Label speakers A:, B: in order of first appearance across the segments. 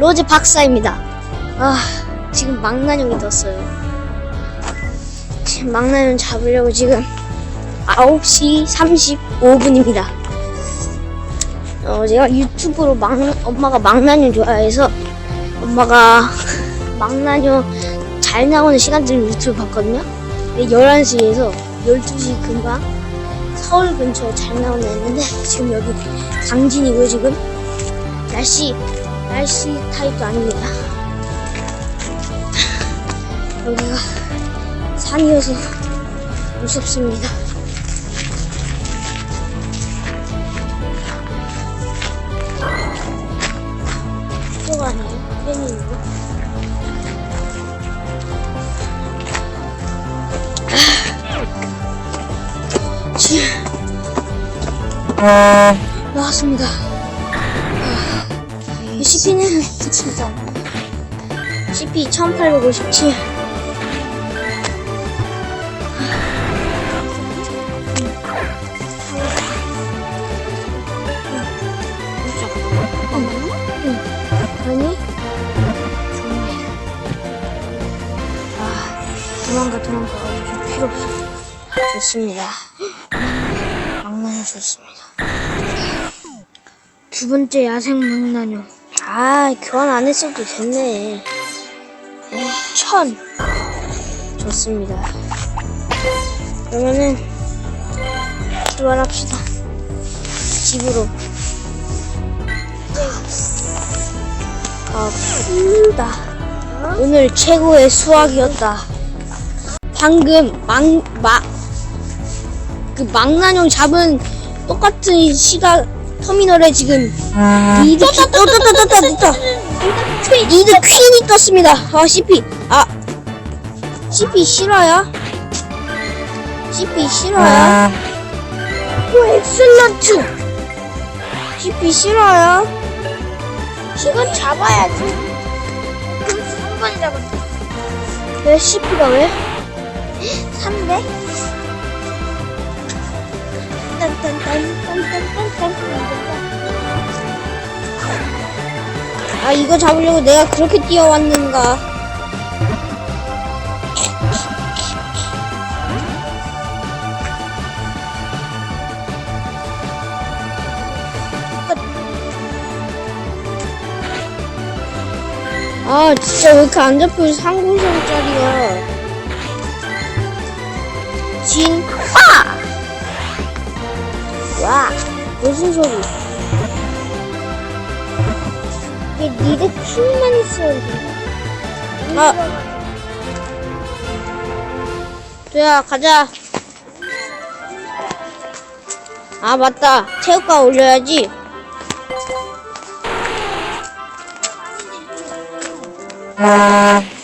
A: 로제 박사입니다. 아, 지금 망나뇽이 떴어요. 지금 망나뇽 잡으려고 지금 9시 35분입니다. 어, 제가 유튜브로 망, 엄마가 망나뇽 좋아해서 엄마가 망나뇽 잘 나오는 시간대를 유튜브 봤거든요. 11시에서 12시 금방 서울 근처에 잘 나오는 했는데 지금 여기 강진이고요 지금 날씨 날씨 타입도 아닙니다 여기가 산이어서 무섭습니다 이쪽 아니에요? 팬이고 지금 나왔습니다. 이 CP는 진짜 CP 1857. 아니? 좋네. 아, 도망가, 도망가. 좀 필요 없어. 좋습니다. 망나뇽 좋습니다. 두 번째 야생 망나뇽. 아, 교환 안 했어도 됐네. 에이, 천. 좋습니다. 그러면은, 출발합시다. 집으로. 아프다. 오늘 최고의 수학이었다. 방금 망, 마, 그 망나뇽 잡은 똑같은 시각 터미널에 지금 리드 퀸, 떴다, 떴다, 떴다, 떴다. 리드 퀸이 떴습니다. 아, CP. 아, CP 실화야? CP 실화야? 오, 엑셀런트. CP 실화야? 이건 잡아야지. 그럼 한번 잡았다. 왜 CP가 왜? 3대? 아 이거 잡으려고 내가 그렇게 뛰어왔는가? 아 진짜 왜 이렇게 안 잡혀? 3공성짜리야 진화 와 무슨 소리 이게 니들 춤만 있어야 돼. 아. 도야, 가자. 아, 맞다. 체육관 올려야지. 거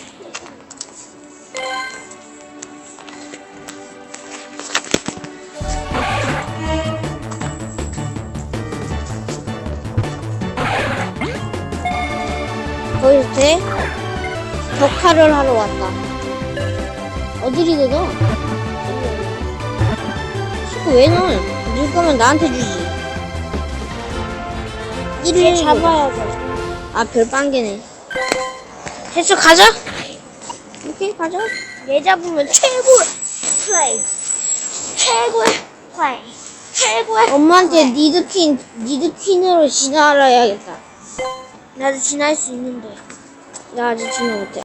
A: 기서 돼? 격파를 하러 왔다. 어디리 내가? 식구 왜 넣어? 넣을 거면 나한테 주지. 이를 잡아야 돼. 아, 별 빵개네. 됐어, 가자! 오케이, 가자. 얘 잡으면 최고의 플레이. 최고의 플레이. 최고의 엄마한테 니드 퀸, 니드 퀸으로 진화하라 해야겠다. 나도 진화할 수 있는데. 나 아직 진화 못해.